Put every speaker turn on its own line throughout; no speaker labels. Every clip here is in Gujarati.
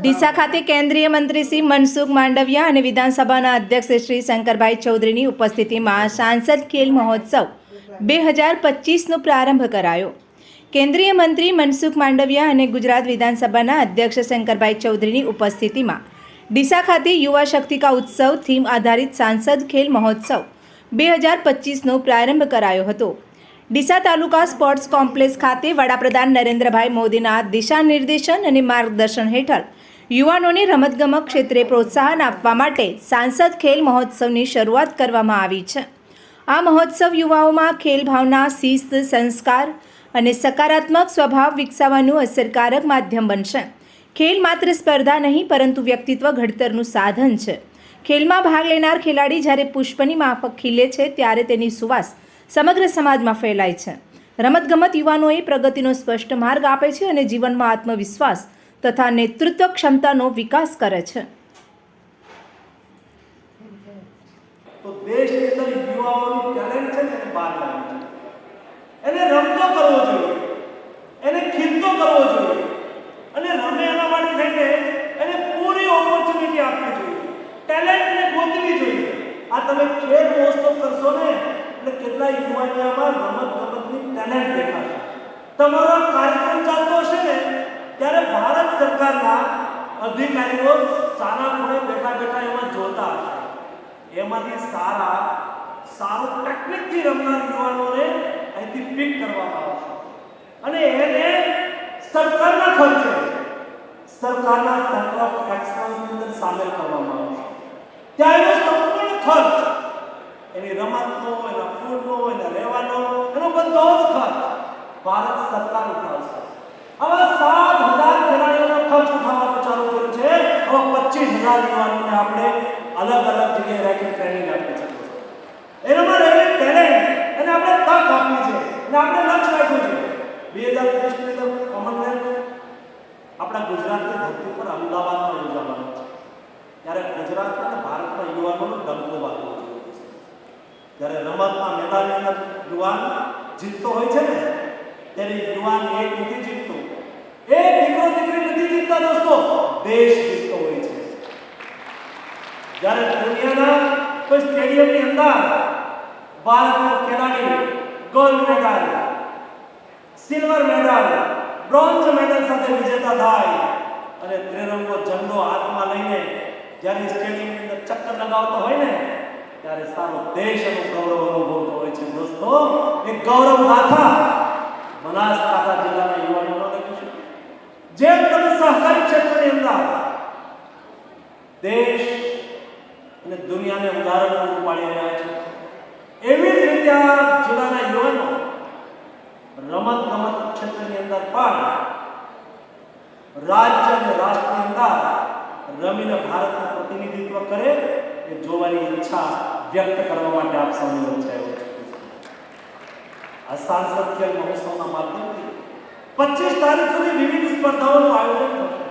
ડીસા ખાતે કેન્દ્રીય મંત્રી શ્રી મનસુખ માંડવિયા અને વિધાનસભાના અધ્યક્ષ શ્રી શંકરભાઈ ચૌધરીની ઉપસ્થિતિમાં સાંસદ ખેલ મહોત્સવ બે હજાર પચીસનો પ્રારંભ કરાયો. કેન્દ્રીય મંત્રી મનસુખ માંડવિયા અને ગુજરાત વિધાનસભાના અધ્યક્ષ શંકરભાઈ ચૌધરીની ઉપસ્થિતિમાં ડીસા ખાતે યુવા શક્તિ કા ઉત્સવ થીમ આધારિત સાંસદ ખેલ મહોત્સવ બે હજાર પચીસનો પ્રારંભ કરાયો હતો. ડીસા તાલુકા સ્પોર્ટ્સ કોમ્પ્લેક્સ ખાતે વડાપ્રધાન નરેન્દ્રભાઈ મોદીના દિશા નિર્દેશન અને માર્ગદર્શન હેઠળ યુવાનોને રમતગમત ક્ષેત્રે પ્રોત્સાહન આપવા માટે સાંસદ ખેલ મહોત્સવની શરૂઆત કરવામાં આવી છે. આ મહોત્સવ યુવાઓમાં ખેલ ભાવના, શિસ્ત, સંસ્કાર અને સકારાત્મક સ્વભાવ વિકસાવવાનું અસરકારક માધ્યમ બનશે. ખેલ માત્ર સ્પર્ધા નહીં, પરંતુ વ્યક્તિત્વ ઘડતરનું સાધન છે. ખેલમાં ભાગ લેનાર ખેલાડી જ્યારે પુષ્પની માફક ખીલે છે, ત્યારે તેની સુવાસ સમગ્ર સમાજમાં ફેલાય છે. રમતગમત યુવાનોએ પ્રગતિનો સ્પષ્ટ માર્ગ આપે છે અને જીવનમાં આત્મવિશ્વાસ તથા નેતૃત્વ ક્ષમતાનો વિકાસ કરે છે.
તો એને રમતો કરવો જોઈએ. એને ખીલતો કરવો જોઈએ. અને રમે એના એને પૂરી ઓપોર્ચ્યુનિટી આપવી જોઈએ. ટેલેન્ટને ગોતવી જોઈએ. આ તમે ખેલ મહોત્સવ કરશો ને, એટલે કેટલા ગમતની ટેલેન્ટ દેખાશે. તમારો કાર્યક્રમ ત્યારે ભારત સરકારના અધિકારીઓ સારા ખૂણે બેઠા બેઠા એમાં જોતા હશે. એમાંથી સારા, સારું ટેકનિકથી રમનાર યુવાનોને અહીંથી પિક કરવામાં આવશે. અને એને સરકારના ખર્ચે, સરકારના સેન્ટર ઓફ એક્સલન્સની અંદર સામેલ કરવામાં આવશે. ત્યાં એનો સંપૂર્ણ ખર્ચ, એની રમતનો, એના ફૂડનો એના રહેવાનો, એનો બધો જ ખર્ચ ભારત સરકાર ઉઠાવશે આવા હજાર આપણે અલગ અલગ જગ્યાએ રાખીને ટ્રેનિંગ આપી છે એનામાં રહેલી ટેલેન્ટ અને આપણે તક આપી છે અને આપણે લક્ષ્ય રાખ્યું છે. બે હજાર ત્રીસની અંદર કોમનવેલ્થ આપણા ગુજરાતની ધરતી પર અમદાવાદમાં યોજાવાનું છે. ત્યારે ગુજરાત અને ભારતના યુવાનોનો ડંકો વાગવો જોઈએ જ્યારે રમતના મેદાનની અંદર યુવાન જીતતો હોય છે ને, ત્યારે યુવાન એક નથી જીતતો. એક દીકરો દીકરી નથી જીતતા દોસ્તો, દેશ જીતતો જ્યારે દુનિયાના કોઈ સ્ટેડિયમની અંદર ભારતનો ખેલાડી gold medal, silver medal, bronze medal સાથે વિજેતા થાય અને ત્રિરંગો ઝંડો હાથમાં લઈને જ્યારે સ્ટેડિયમની અંદર ચક્કર લગાવતો હોય ને, ત્યારે સારો દેશ અને ગૌરવ અનુભવતો હોય છે. દોસ્તો, એ ગૌરવ ગાથા બનાસકાંઠા જિલ્લાના યુવાનોને લખ્યું છે. જેમ તમે સહકારી ક્ષેત્રની અંદર દેશ અને દુનિયાને ઉદાહરણ પૂરું પાડી રહ્યા છે. એવી જ રીતે આ જિલ્લાના યુવાનો રમત ગમત ક્ષેત્રની અંદર પણ રાજ્ય અને રાષ્ટ્રની અંદર રમીને ભારતનું પ્રતિનિધિત્વ કરે એ જોવાની ઈચ્છા વ્યક્ત કરવા માટે આપ સૌની રચાયો છે. આ સાંસદ ખેલ મહોત્સવના માધ્યમથી પચીસ તારીખ સુધી વિવિધ સ્પર્ધાઓનું આયોજન થશે.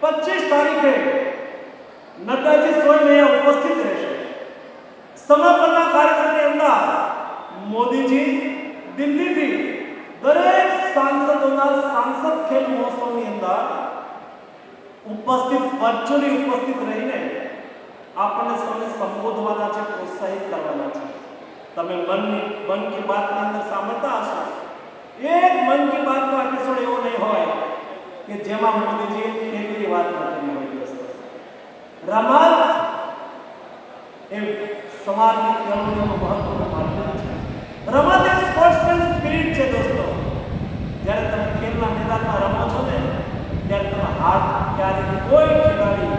પચીસ તારીખે નડ્ડાજી સ્વયં અહીંયા ઉપસ્થિત રહેશે. સમાપનના કાર્યક્રમની અંદર મોદીજી દિલ્હીથી દરેક સાંસદોના સાંસદ ખેલ મહોત્સવની અંદર ઉપસ્થિત વર્ચ્યુઅલી ઉપસ્થિત રહીને આપણને સૌને સંબોધવાના છે, પ્રોત્સાહિત કરવાના છે. તમે મનની, મન કી બાતની અંદર સાંભળતા હશો. એક મન કી બાતનો એપિસોડ એવો નહીં હોય કે જેમાં મોદીજીએ એકલી વાત ન કરી હોય રમત એ સમાજની કેળવણીનું મહત્વનું માધ્યમ છે. રમત એ સ્પોર્ટ્સમેન સ્પિરિટ છે દોસ્તો. જ્યારે તમે ખેલના મેદાનમાં રમો છો ને, ત્યારે તમે હાર ક્યારે કોઈ ખેલાડી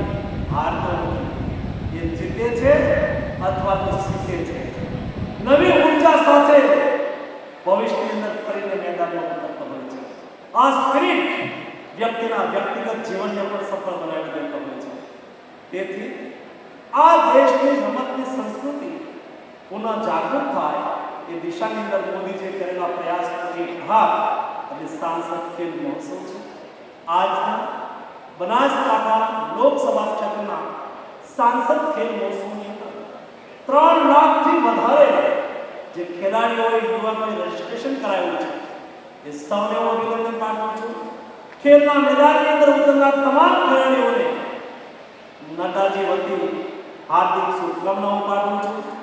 હારતો નથી એ જીતે છે અથવા તો શીખે છે. નવી ઊર્જા સાથે ભવિષ્યની અંદર ફરીને મેદાનમાં ઉતરતો હોય છે. આ સ્પિરિટ વ્યક્તિના વ્યક્તિગત જીવનને પણ સફળ બનાવી દેતો હોય છે. તેથી આ દેશની રમતની સંસ્કૃતિ પુનઃ જાગૃત થાય એ દિશાની અંદર મોદીજીએ કરેલા પ્રયાસનો એક ભાગ અને સાંસદ ખેલ મહોત્સવ છે. આજના બનાસકાંઠા લોકસભા ક્ષેત્રના સાંસદ ખેલ મહોત્સવની અંદર ત્રણ લાખથી વધારે જે ખેલાડીઓએ યુવાનોએ રજીસ્ટ્રેશન કરાવ્યું છે. એ સૌને હું અભિનંદન પાઠવું છું. ખેલના મેદાનની અંદર ઉતરનાર તમામ ખેલાડીઓને નડ્ડાજી વતી હાર્દિક શુભકામનાઓ પાઠવું છું.